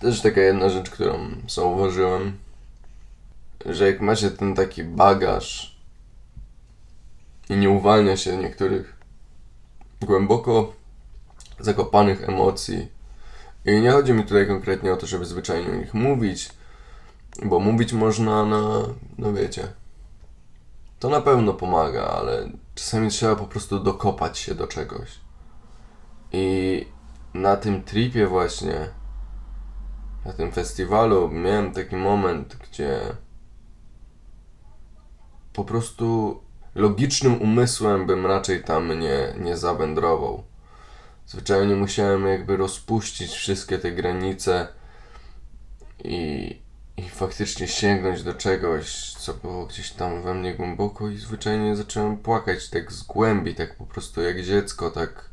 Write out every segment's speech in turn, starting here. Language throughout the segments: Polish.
Też taka jedna rzecz, którą zauważyłem, że jak macie ten taki bagaż i nie uwalnia się niektórych głęboko zakopanych emocji, i nie chodzi mi tutaj konkretnie o to, żeby zwyczajnie o nich mówić, bo mówić można na, no wiecie, to na pewno pomaga, ale czasami trzeba po prostu dokopać się do czegoś. I na tym tripie właśnie, na tym festiwalu miałem taki moment, gdzie po prostu logicznym umysłem bym raczej tam nie, nie zawędrował. Zwyczajnie musiałem jakby rozpuścić wszystkie te granice i, i faktycznie sięgnąć do czegoś, co było gdzieś tam we mnie głęboko i zwyczajnie zacząłem płakać tak z głębi, tak po prostu jak dziecko, tak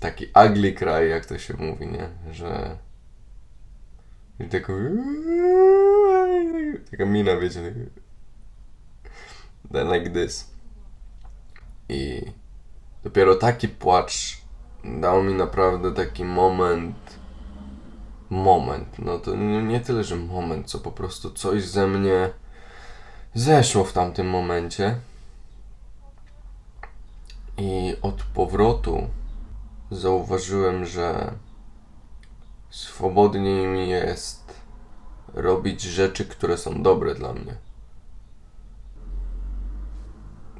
taki ugly cry, jak to się mówi, nie? Że i tako taka mina, wiecie, tak then like this. I dopiero taki płacz dał mi naprawdę taki moment. Moment. No to nie tyle, że moment, co po prostu coś ze mnie zeszło w tamtym momencie. I od powrotu zauważyłem, że swobodniej mi jest robić rzeczy, które są dobre dla mnie.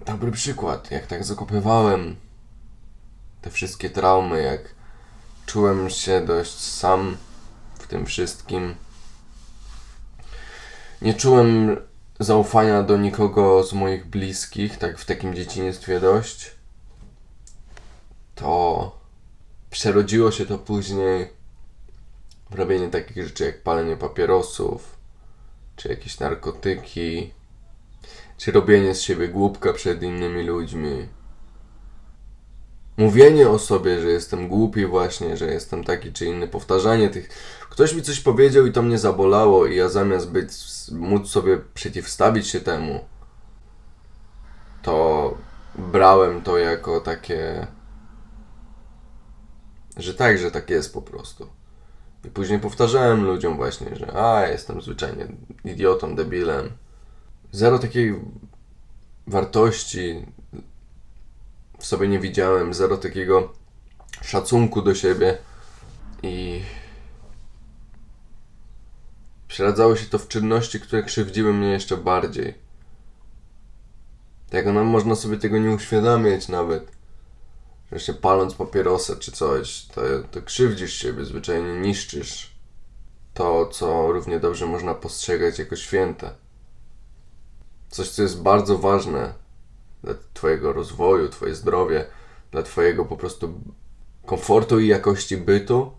Dobry przykład, jak tak zakopywałem te wszystkie traumy, jak czułem się dość sam w tym wszystkim. Nie czułem zaufania do nikogo z moich bliskich, tak w takim dzieciństwie dość. To przerodziło się to później robienie takich rzeczy jak palenie papierosów, czy jakieś narkotyki, czy robienie z siebie głupka przed innymi ludźmi. Mówienie o sobie, że jestem głupi właśnie, że jestem taki czy inny, powtarzanie tych. Ktoś mi coś powiedział i to mnie zabolało i ja zamiast być, móc sobie przeciwstawić się temu, to brałem to jako takie, że tak, że tak jest po prostu. I później powtarzałem ludziom właśnie, że a, jestem zwyczajnie idiotą, debilem. Zero takiej wartości w sobie nie widziałem, zero takiego szacunku do siebie i przeradzało się to w czynności, które krzywdziły mnie jeszcze bardziej. Tego nam można sobie tego nie uświadamiać nawet. Się paląc papierosa czy coś, to, to krzywdzisz siebie, zwyczajnie niszczysz to, co równie dobrze można postrzegać jako święte. Coś, co jest bardzo ważne dla Twojego rozwoju, Twoje zdrowie, dla Twojego po prostu komfortu i jakości bytu,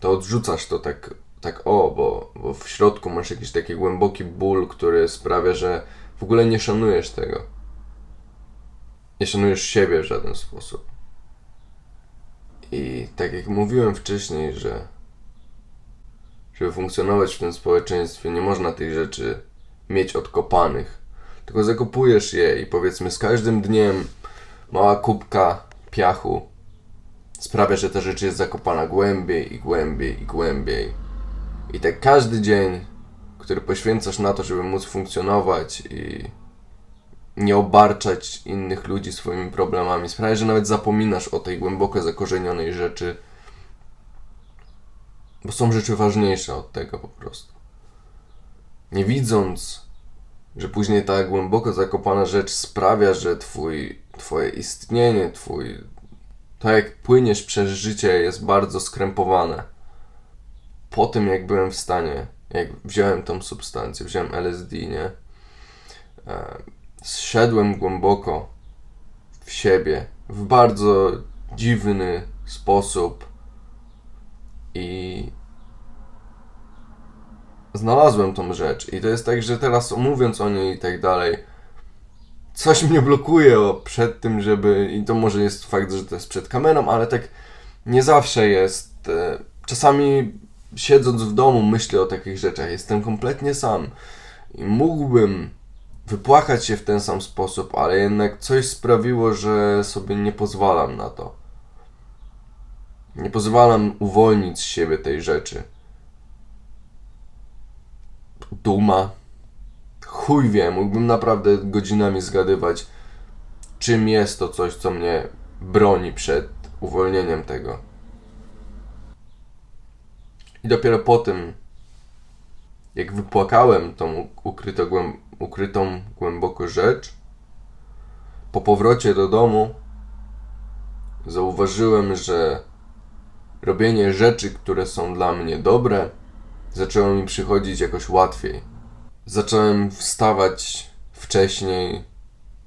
to odrzucasz to tak, tak o, bo, bo w środku masz jakiś taki głęboki ból, który sprawia, że w ogóle nie szanujesz tego. Nie szanujesz siebie w żaden sposób. I tak jak mówiłem wcześniej, że żeby funkcjonować w tym społeczeństwie, nie można tych rzeczy mieć odkopanych. Tylko zakopujesz je i powiedzmy z każdym dniem mała kubka piachu sprawia, że ta rzecz jest zakopana głębiej i głębiej i głębiej. I tak każdy dzień, który poświęcasz na to, żeby móc funkcjonować i nie obarczać innych ludzi swoimi problemami, sprawia, że nawet zapominasz o tej głęboko zakorzenionej rzeczy, bo są rzeczy ważniejsze od tego po prostu. Nie widząc, że później ta głęboko zakopana rzecz sprawia, że twój, twoje istnienie, twój, to jak płyniesz przez życie jest bardzo skrępowane. Po tym jak byłem w stanie, jak wziąłem tą substancję, wziąłem LSD, nie? E, zszedłem głęboko w siebie, w bardzo dziwny sposób i znalazłem tą rzecz. I to jest tak, że teraz mówiąc o niej i tak dalej, coś mnie blokuje o, przed tym, żeby. I to może jest fakt, że to jest przed kamerą, ale tak nie zawsze jest. E, czasami siedząc w domu myślę o takich rzeczach. Jestem kompletnie sam i mógłbym wypłakać się w ten sam sposób, ale jednak coś sprawiło, że sobie nie pozwalam na to. Nie pozwalam uwolnić z siebie tej rzeczy. duma. Chuj wie, mógłbym naprawdę godzinami zgadywać, czym jest to coś, co mnie broni przed uwolnieniem tego. I dopiero po tym, jak wypłakałem tą ukryto, głęb- ukrytą głęboko rzecz, po powrocie do domu zauważyłem, że robienie rzeczy, które są dla mnie dobre, zaczęło mi przychodzić jakoś łatwiej. Zacząłem wstawać wcześniej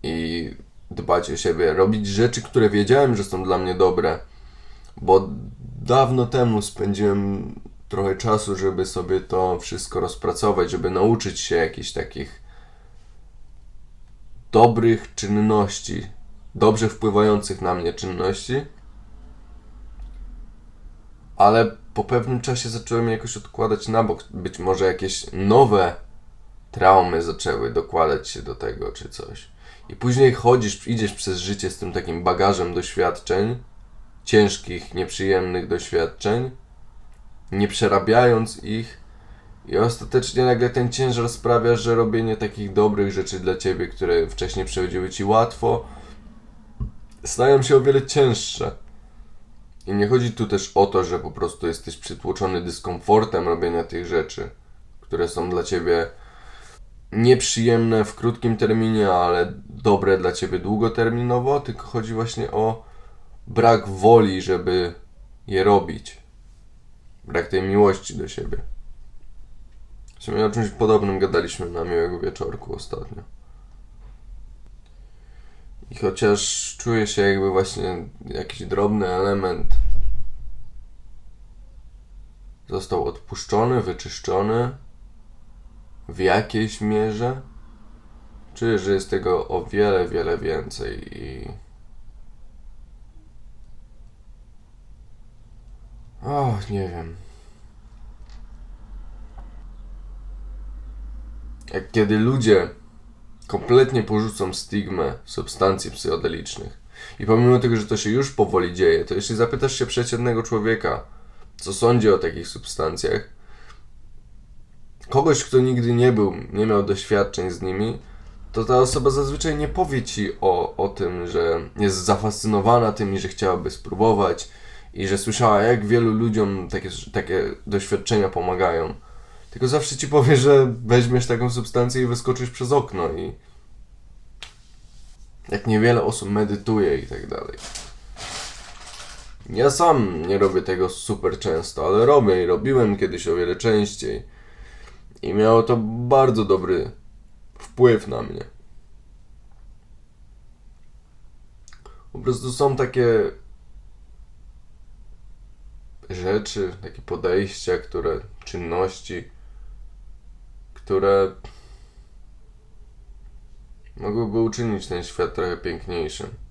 i dbać o siebie, robić rzeczy, które wiedziałem, że są dla mnie dobre, bo dawno temu spędziłem trochę czasu, żeby sobie to wszystko rozpracować, żeby nauczyć się jakichś takich dobrych czynności, dobrze wpływających na mnie czynności, ale po pewnym czasie zacząłem jakoś odkładać na bok. Być może jakieś nowe traumy zaczęły dokładać się do tego, czy coś. I później chodzisz, idziesz przez życie z tym takim bagażem doświadczeń, ciężkich, nieprzyjemnych doświadczeń, nie przerabiając ich, i ostatecznie nagle ten ciężar sprawia, że robienie takich dobrych rzeczy dla ciebie, które wcześniej przechodziły ci łatwo, stają się o wiele cięższe. I nie chodzi tu też o to, że po prostu jesteś przytłoczony dyskomfortem robienia tych rzeczy, które są dla ciebie nieprzyjemne w krótkim terminie, ale dobre dla ciebie długoterminowo, tylko chodzi właśnie o brak woli, żeby je robić. Brak tej miłości do siebie. Sumie o czymś podobnym gadaliśmy na miłego wieczorku ostatnio. I chociaż czuję się jakby właśnie jakiś drobny element został odpuszczony, wyczyszczony w jakiejś mierze, czuję, że jest tego o wiele, wiele więcej i o, nie wiem. Jak kiedy ludzie kompletnie porzucą stigmę substancji psychodelicznych i pomimo tego, że to się już powoli dzieje, to jeśli zapytasz się przeciętnego człowieka, co sądzi o takich substancjach, kogoś, kto nigdy nie był, nie miał doświadczeń z nimi, to ta osoba zazwyczaj nie powie ci o, o tym, że jest zafascynowana tym i że chciałaby spróbować i że słyszała, jak wielu ludziom takie, takie doświadczenia pomagają. Tylko zawsze ci powie, że weźmiesz taką substancję i wyskoczysz przez okno i jak niewiele osób medytuje i tak dalej. Ja sam nie robię tego super często, ale robię i robiłem kiedyś o wiele częściej. I miało to bardzo dobry wpływ na mnie. Po prostu są takie rzeczy, takie podejścia, które, czynności, które mogłyby uczynić ten świat trochę piękniejszym.